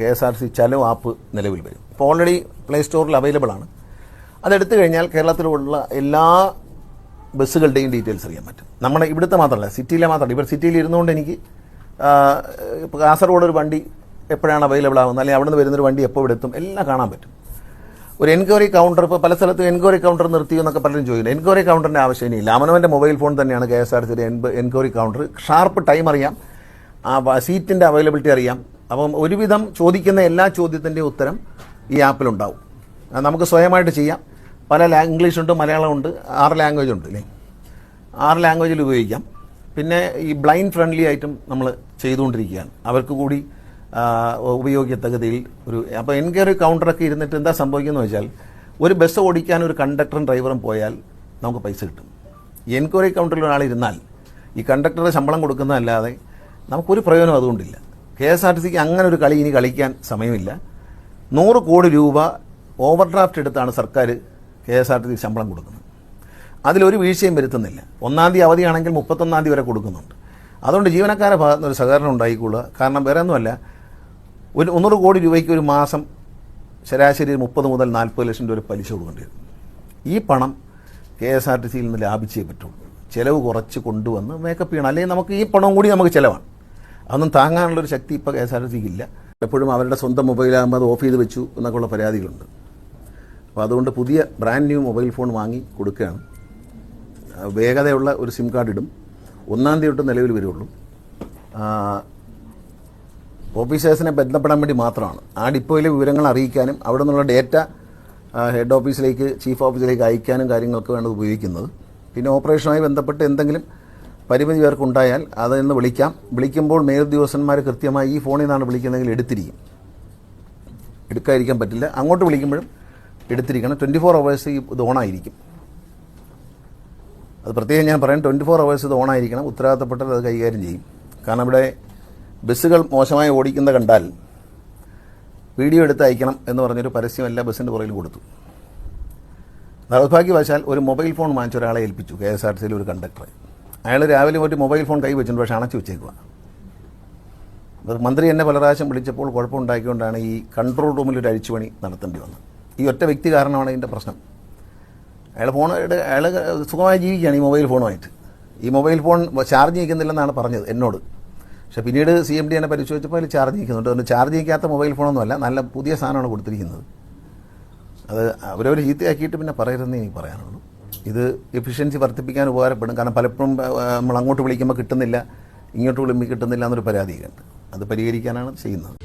K S R C Chalo app നിലവിൽ വരും. ഇപ്പോൾ ഓൾറെഡി പ്ലേ സ്റ്റോറിൽ അവൈലബിൾ ആണ്. അതെടുത്തു കഴിഞ്ഞാൽ കേരളത്തിലുള്ള എല്ലാ ബസ്സുകളുടെയും ഡീറ്റെയിൽസ് അറിയാൻ പറ്റും. നമ്മുടെ ഇവിടുത്തെ മാത്രമല്ല സിറ്റിയിലെ മാത്രമല്ല ഇവിടെ സിറ്റിയിൽ ഇരുന്നുകൊണ്ട് എനിക്ക് ഇപ്പോൾ കാസർഗോഡ് ഒരു വണ്ടി എപ്പോഴാണ് അവൈലബിൾ ആവുന്നത്? അല്ലെങ്കിൽ അവിടെ നിന്ന് വരുന്നൊരു വണ്ടി എപ്പോൾ ഇവിടെ എത്തും എല്ലാം കാണാൻ പറ്റും. ഒരു എൻക്വയറി കൗണ്ടർ ഇപ്പോൾ പല സ്ഥലത്തും എൻക്വയറി കൗണ്ടർ നിർത്തിയോ എന്നൊക്കെ പലരും ചോദിക്കുന്നു എൻക്വയറി കൗണ്ടറിന്റെ ആവശ്യമില്ല അവനവന്റെ മൊബൈൽ ഫോൺ തന്നെയാണ് കെ എസ് ആർ സിയുടെ എൻക്വയറി കൗണ്ടർ ഷാർപ്പ് ടൈം അറിയാം. ആ സീറ്റിന്റെ അവൈലബിലിറ്റി അറിയാം. അപ്പം ഒരുവിധം ചോദിക്കുന്ന എല്ലാ ചോദ്യത്തിന്റെയും ഉത്തരം ഈ ആപ്പിലുണ്ടാവും. നമുക്ക് സ്വയമായിട്ട് ചെയ്യാം. പല ഇംഗ്ലീഷുണ്ട് മലയാളമുണ്ട് ആറ് ലാംഗ്വേജ് ഉണ്ട് അല്ലേ ആറ് ലാംഗ്വേജിൽ ഉപയോഗിക്കാം. പിന്നെ ഈ ബ്ലൈൻഡ് ഫ്രണ്ട്ലി ആയിട്ടും നമ്മൾ ചെയ്തുകൊണ്ടിരിക്കുകയാണ്. അവർക്ക് കൂടി ഉപയോഗിക്കത്തകതിയിൽ ഒരു അപ്പോൾ എൻക്വയറി കൗണ്ടറൊക്കെ ഇരുന്നിട്ട് എന്താ സംഭവിക്കുന്നത് വെച്ചാൽ ഒരു ബസ് ഓടിക്കാൻ ഒരു കണ്ടക്ടറും ഡ്രൈവറും പോയാൽ നമുക്ക് പൈസ കിട്ടും. എൻക്വയറി കൗണ്ടറിൽ ഒരാൾ ഇരുന്നാൽ ഈ കണ്ടക്ടറുടെ ശമ്പളം കൊടുക്കുന്നതല്ലാതെ നമുക്കൊരു പ്രയോജനം അതുകൊണ്ടില്ല. കെ എസ് ആർ ടി സിക്ക് അങ്ങനെ ഒരു കളി ഇനി കളിക്കാൻ സമയമില്ല. നൂറ് കോടി രൂപ ഓവർ ഡ്രാഫ്റ്റ് എടുത്താണ് സർക്കാർ കെ എസ് ആർ ടി സിക്ക് ശമ്പളം കൊടുക്കുന്നത്. അതിലൊരു വീഴ്ചയും വരുത്തുന്നില്ല. ഒന്നാം തീയതി അവധിയാണെങ്കിൽ മുപ്പത്തൊന്നാം തീയതി വരെ കൊടുക്കുന്നുണ്ട്. അതുകൊണ്ട് ജീവനക്കാരെ ഭാഗത്ത് നിന്ന് ഒരു സഹകരണം ഉണ്ടായിക്കൊള്ളുക കാരണം വേറെ ഒന്നുമല്ല ഒരു ഒന്നൂറ് കോടി രൂപയ്ക്ക് ഒരു മാസം ശരാശരി മുപ്പത് മുതൽ നാൽപ്പത് ലക്ഷം രൂപ പലിശ കൊടുക്കേണ്ടി വരും. ഈ പണം കെ എസ് ആർ ടി സിയിൽ നിന്ന് ലാഭിച്ചേ പറ്റുള്ളൂ. ചിലവ് കുറച്ച് കൊണ്ടുവന്ന് മേക്കപ്പ് ചെയ്യണം. അല്ലെങ്കിൽ നമുക്ക് ഈ പണം കൂടി നമുക്ക് ചിലവാണ്. അതൊന്നും താങ്ങാനുള്ളൊരു ശക്തി ഇപ്പോൾ കെ എസ് ആർ ടി സിക്ക് ഇല്ല എപ്പോഴും അവരുടെ സ്വന്തം മൊബൈലാകുമ്പോൾ അത് ഓഫ് ചെയ്ത് വെച്ചു എന്നൊക്കെയുള്ള പരാതികളുണ്ട്. അപ്പോൾ അതുകൊണ്ട് പുതിയ ബ്രാൻഡ് ന്യൂ മൊബൈൽ ഫോൺ വാങ്ങി കൊടുക്കുകയാണ്. വേഗതയുള്ള ഒരു സിം കാർഡ് ഇടും. ഒന്നാം തീയതി തൊട്ട് നിലവിൽ വരുള്ളൂ. ഓഫീസേഴ്സിനെ ബന്ധപ്പെടാൻ വേണ്ടി മാത്രമാണ്. ആ ഡിപ്പോയിലെ വിവരങ്ങൾ അറിയിക്കാനും അവിടെ നിന്നുള്ള ഡേറ്റ ഹെഡ് ഓഫീസിലേക്ക് ചീഫ് ഓഫീസിലേക്ക് അയക്കാനും കാര്യങ്ങൾക്ക് വേണ്ടത് ഉപയോഗിക്കുന്നത്. പിന്നെ ഓപ്പറേഷനുമായി ബന്ധപ്പെട്ട് എന്തെങ്കിലും പരിമിതി പേർക്കുണ്ടായാൽ അതെന്ന് വിളിക്കാം. വിളിക്കുമ്പോൾ മേലുദ്യോഗസ്ഥന്മാർ കൃത്യമായി ഈ ഫോണിൽ നിന്നാണ് വിളിക്കുന്നതെങ്കിൽ എടുത്തിരിക്കും. എടുക്കാതിരിക്കാൻ പറ്റില്ല. അങ്ങോട്ട് വിളിക്കുമ്പോഴും എടുത്തിരിക്കണം. ട്വന്റി ഫോർ അവേഴ്സ് ഇത് ഓണായിരിക്കും അത് പ്രത്യേകം ഞാൻ പറയാം. ട്വന്റി ഫോർ അവേഴ്സ് ഇത് ഓണായിരിക്കണം ഉത്തരവാദിത്തപ്പെട്ടവർ അത് കൈകാര്യം ചെയ്യും. കാരണം ഇവിടെ ബസ്സുകൾ മോശമായി ഓടിക്കുന്നത് കണ്ടാൽ വീഡിയോ എടുത്ത് അയക്കണം എന്ന് പറഞ്ഞൊരു പരസ്യം എല്ലാ ബസ്സിന്റെ പുറകിൽ കൊടുത്തു. നിർഭാഗ്യവശാൽ ഒരു മൊബൈൽ ഫോൺ വാങ്ങിച്ച ഒരാളെ ഏൽപ്പിച്ചു. കെ എസ് ആർ ടി ഒരു കണ്ടക്ടറെ അയാൾ രാവിലെ പോയിട്ട് മൊബൈൽ ഫോൺ കൈ വെച്ചിട്ടുണ്ട് പക്ഷേ അണച്ചു വെച്ചേക്കുക മന്ത്രി എന്നെ പല പ്രാവശ്യം വിളിച്ചപ്പോൾ കുഴപ്പമുണ്ടാക്കിക്കൊണ്ടാണ് ഈ കൺട്രോൾ റൂമിൽ ഒരു അഴിച്ചുപണി നടത്തേണ്ടി വന്നത്. ഈ ഒറ്റ വ്യക്തി കാരണമാണ് ഇതിന്റെ പ്രശ്നം. അയാൾ ഫോൺ അയാൾ സുഖമായി ജീവിക്കുകയാണ് ഈ മൊബൈൽ ഫോണുമായിട്ട്. ഈ മൊബൈൽ ഫോൺ ചാർജ് നിൽക്കുന്നില്ലെന്നാണ് പറഞ്ഞത് എന്നോട്. പക്ഷേ പിന്നീട് സി എം ഡി എന്നെ പരിശോധിച്ചപ്പോൾ അതിൽ ചാർജ് നിൽക്കുന്നുണ്ട് അതുകൊണ്ട് ചാർജ് നിൽക്കാത്ത മൊബൈൽ ഫോണൊന്നുമല്ല നല്ല പുതിയ സാധനമാണ് കൊടുത്തിരിക്കുന്നത്. അത് അവരവർ ചീത്തയാക്കിയിട്ട് പിന്നെ പറയരുതെന്നേ എനിക്ക് പറയാനുള്ളൂ. ഇത് എഫിഷ്യൻസി വർദ്ധിപ്പിക്കാൻ ഉപകാരപ്പെടും. കാരണം പലപ്പോഴും നമ്മൾ അങ്ങോട്ട് വിളിക്കുമ്പോൾ കിട്ടുന്നില്ല ഇങ്ങോട്ട് വിളിക്കുമ്പോൾ കിട്ടുന്നില്ല എന്നൊരു പരാതിയൊക്കെ ഉണ്ട് അത് പരിഹരിക്കാനാണ് ചെയ്യുന്നത്.